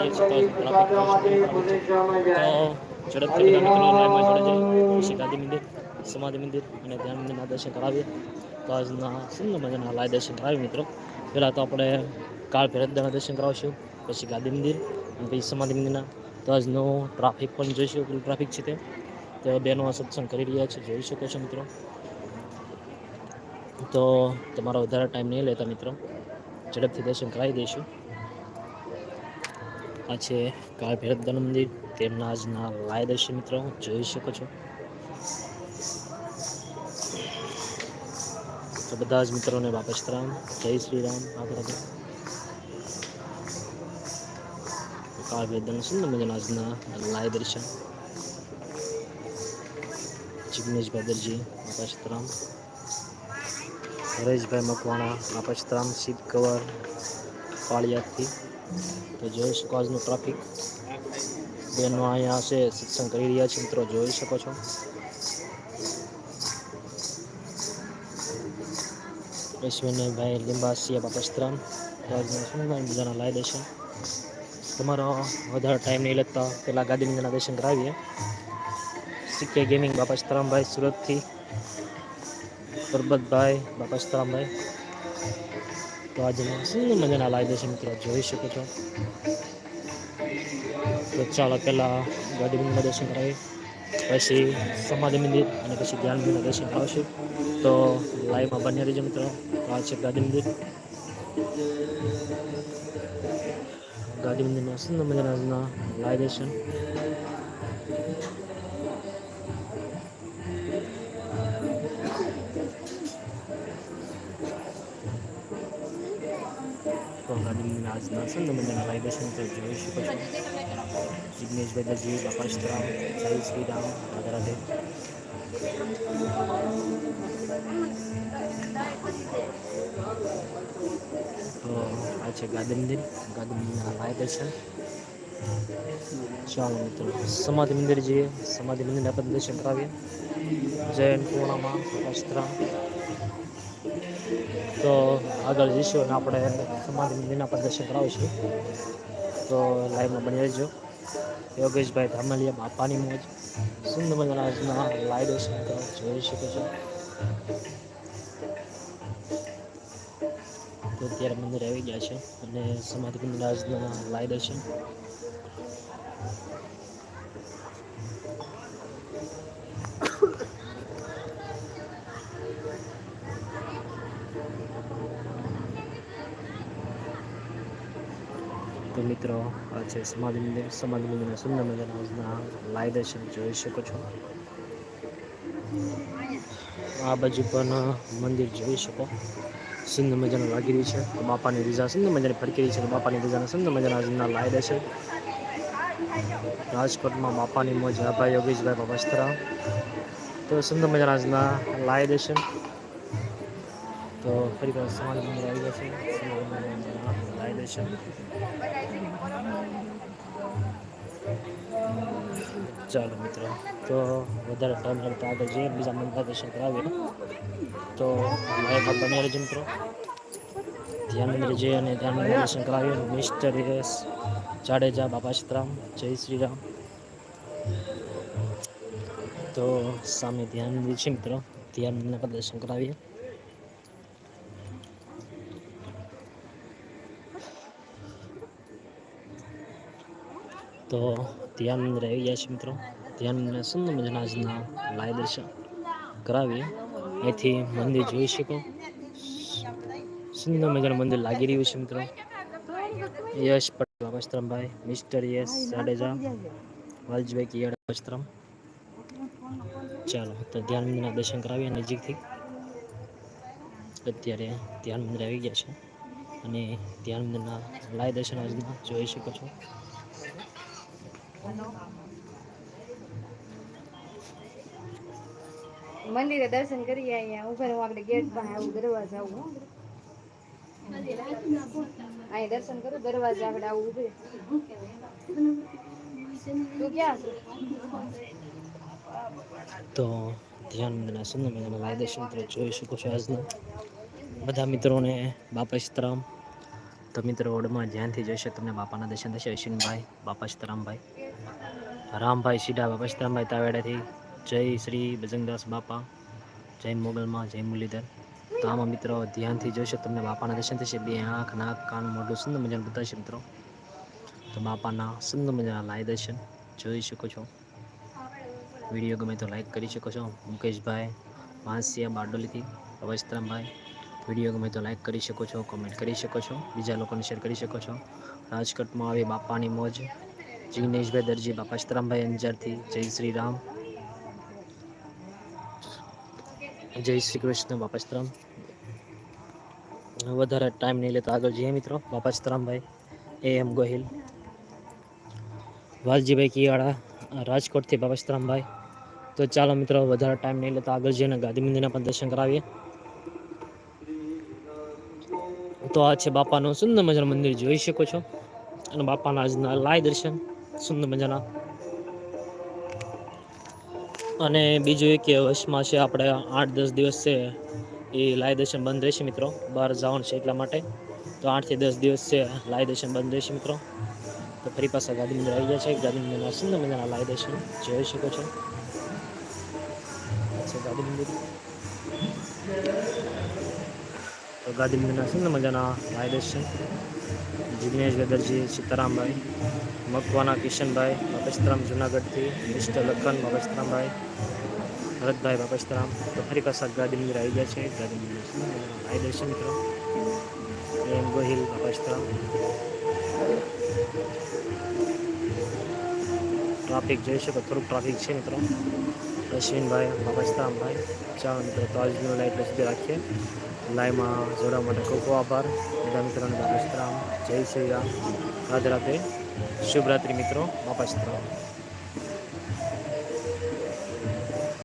ઝડપથી ગાંધી મંદિર સમાધિ મંદિર અને ધ્યાન મંદિરના દર્શન કરાવીએ તો આજના સુંદર મજાના લાય દર્શન કરાવીએ મિત્રો પહેલાં તો આપણે કાળ ભૈરવદાના દર્શન કરાવશું પછી ગાંધી મંદિર અને પછી સમાધિ મંદિરના તો આજનો ટ્રાફિક પણ જોઈશું કેટલું ટ્રાફિક છે તે તો આ સત્સંગ કરી રહ્યા છે જોઈ શકો છો મિત્રો તો તમારો વધારે ટાઈમ નહીં લેતા મિત્રો. ઝડપથી દર્શન કરાવી દઈશું. આ છે કાળ ભૈરવદાન મંદિર. તેમના આજના લાય દર્શન મિત્રો, જોઈ શકો છો. તો બધા જ મિત્રોને વાપસ રામ. જય શ્રી રામ. આગળ કાળ ભૈરવદાન સુંદર આજના લાય દર્શન? જિગ્નેશભાઈ દરજી આકાશતરામ હરેશભાઈ મકવાણા આકાશતરામ શિવ કવર પાળિયાદથી તો જોઈ શકો આજનું ટ્રાફિક બહેનો અહીંયા છે સત્સંગ કરી રહ્યા છે મિત્રો, જોઈ શકો છો. ઐશ્વર્યભાઈ લીંબાસિયા બાપસ્ત્રામ આજના સુંદર દેશે તમારો વધારે ટાઈમ નહીં લગતા પહેલાં ગાંધીનગરના દર્શન કરાવીએ. સિક્કે ગેમિંગ બાપસ્તરામભાઈ સુરતથી. પરબતભાઈ બાપસ્તરામભાઈ તો આજે સુંદર મજાના લાય દર્શન મિત્રો. જોઈ શકો છો. તો ચાલો પહેલાં ગાંધી મંદિરના દર્શન કરાવીએ. પછી સમાધિ મંદિર અને પછી જ્ઞાન મંદિરના દર્શન કરાવશું. તો લાઈવમાં બન્યા રહીજો મિત્રો. આ છે ગાંધી મંદિર. ગાંધી મંદિરના સુંદર મજાના લાય દર્શન તો ગાંધી મંદિરના આજના સુંદર મજાના લાઈવ દર્શન તો જોઈ શકો છો. જિગ્નેશ બેદરજી બાપાશ્રામ જય શ્રી રાધે તો આ છે ગાંધી મંદિર. ગાંધી મંદિરના લાઈવ દર્શન. ચાલો મિત્રો, સમાધિ મંદિર જઈએ. સમાધિ મંદિરના આપણે દર્શન કરાવીએ. જૈન, પૂર્ણમાં અષ્ટરામ તો આગળ જઈશું અને આપણે સમાધિ મંદિરના પણ દર્શન કરાવીશું. તો લાઈવમાં બની રહેજો. યોગેશભાઈ ધામલિયા, બાપાની મોજ. સુંદર મજાના આજના લાઈવ દર્શન જોઈ શકો છો. તો અત્યારે મંદિર આવી ગયા છે અને સમાધિ મંદિર આજના લાઈવ દર્શન તો મિત્રો આ છે સમાધિ મંદિર, સમાધિ મંદિરના સુંદર મજાના લાય દર્શન જોઈ શકો છો. આ બાજુ પણ મંદિર જોઈ શકો. સુંદર મજાનું લાગી રહ્યું છે. તો બાપાની રીઝા સુંદર મજાની ફરકી રહી છે. તો બાપાની રીઝાના સુંદર મજાના આજના દે દર્શન રાજકોટમાં બાપાની મોજ ભાઈ યોગેશભાઈ બાબસ્તરા તો સુંદર મજાના આજના દે દર્શન તો ફરી સમાધિ મંદિર આવી ગયા છે સુંદર મજાના લાય ચાલો મિત્રો. તો વધારે ટાઈમ કરતા આગળ જઈએ, બીજા મંદિર દર્શન કરાવીએ. તો લાઈવમાં બન્યા રહેજો મિત્રો. ધ્યાન મંદિરે અને ધ્યાન મંદિર દર્શન મિસ્ટર યસ જાડેજા બાપા સીતરામ, જય શ્રી રામ તો સામે ધ્યાન મંદિર છે મિત્રો. ધ્યાન મંદિરના પણ દર્શન કરાવીએ. તો ધ્યાન મંદિર આવી ગયા છે મિત્રો. ધ્યાન મંદિરના સુંદર મજાના આજના લાય દર્શન કરાવીએ. અહીંથી મંદિર જોઈ શકો. સુંદર મજાનું મંદિર લાગી રહ્યું છે મિત્રો. યશ પટેલ, વસ્ત્રમભાઈ, મિસ્ટર યશ જાડેજા, વાલજીભાઈ કિયાડ વસ્ત્રમ. ચાલો, તો ધ્યાન મંદિરના દર્શન કરાવીએ નજીકથી. અત્યારે ધ્યાન મંદિર આવી ગયા છે. અને ધ્યાન મંદિરના લાય દર્શન આજના જોઈ શકો છો. મંદિરે દર્શન કરીએ અહીંયા ઊભા હું આપણે ગેટ પાસે આવું, દરવાજા આવું, હો. અહીં દર્શન કરું, દરવાજા આપણે આવું ઉભે. તું ક્યાં છે? તો ધ્યાન મંદિરના સુંદર મજાના લાય દર્શન જોઈ શકો છો આજના. બધા મિત્રોને બાપા સીતરામ તો મિત્રો રોડમાં ધ્યાનથી જશે તમને બાપાના દર્શન થશે. અશ્વિનભાઈ, બાપા સીતારામભાઈ. રામભાઈ સીડા બાપા સીતારામભાઈ તાવેડાથી. જય શ્રી બજરંગદાસ બાપા. જય મોગલમાં, જય મુરલીધર. તો આમાં મિત્રો, ધ્યાનથી જોઈશે તમને બાપાના દર્શન થશે. બે આંખ, નાક, કાન, મોઢું સુંદર મજાનું બતાવશે મિત્રો. તો બાપાના સુંદર મજાના લાય દર્શન જોઈ શકો છો. વીડિયો ગમે તો લાઈક કરી શકો છો. મુકેશભાઈ વાંસિયા બારડોલીથી, બાબા વીડિયો ગમે તો લાઈક કરી શકો છો કોમેન્ટ કરી શકો છો, બીજા લોકોને શેર કરી શકો છો. રાજકોટમાં આવી બાપાની મોજ, જિગ્નેશભાઈ દરજી, બાપા સીતારામભાઈ અંજારથી, જય શ્રી રામ. જય શ્રી કૃષ્ણ, બાપા સીતારામ. વધારે ટાઈમ નહીં લેતો આગળ જઈએ મિત્રો. બાપા સીતારામભાઈ એ એમ ગોહિલ. વાલજીભાઈ કિયાળા, રાજકોટથી બાબા સીતારામભાઈ. તો ચાલો મિત્રો, વધારે ટાઈમ નહીં લેતા આગળ જઈને ગાંધી મંદિરના પણ દર્શન કરાવીએ. તો આ છે બાપાનું સુંદર મજાનું મંદિર, જોઈ શકો છો. અને બાપાના આજના લાય દર્શન, સુંદર મજાના. અને બીજું એ કે વર્ષમાં છે આપણે આઠ દસ દિવસ છે એ લાય દર્શન બંધ રહેશે મિત્રો. બહાર જવાનું છે એટલા માટે. તો આઠથી દસ દિવસ છે લાય દર્શન બંધ રહેશે મિત્રો. તો ફરી પાછા ગાંધી મંદિર આવી ગયા છે. ગાંધી મંદિરના સુંદર મજાના લાય દર્શન જોઈ શકો છો. ગાંધી મંદિર તો ગાંધી મંદિરના સુંદર મજાના લાય દર્શન જિગ્નેશ ગદરજી સીતારામભાઈ, મકવાના કિશનભાઈ બાપસ્તરામ જુનાગઢથી મિસ્ટર લખન બાપસ્તરામભાઈ ભરતભાઈ બાપસ્તરામ તો ફરી પાછા ગાંધી મંદિર આવી ગયા છે. ગાંધી મંદિર સુંદર મજાના દર્શન મિત્રો. એમ ગોહિલ બાપસ્તરામ ટ્રાફિક જોઈ શકો, થોડુંક ટ્રાફિક છે મિત્રો. અશ્વિનભાઈ બાબસ્તામભાઈ ચાલો મિત્રો, તો આજનો લાઈટ સુધી રાખીએ. લાઈવમાં જોડવા માટે ખૂબ ખૂબ આભાર. બધા મિત્રોને બાપસ્તરામ જય શ્રી રામ. રાધે રાધે. શુભરાત્રિ મિત્રો. બાપસ્તરામ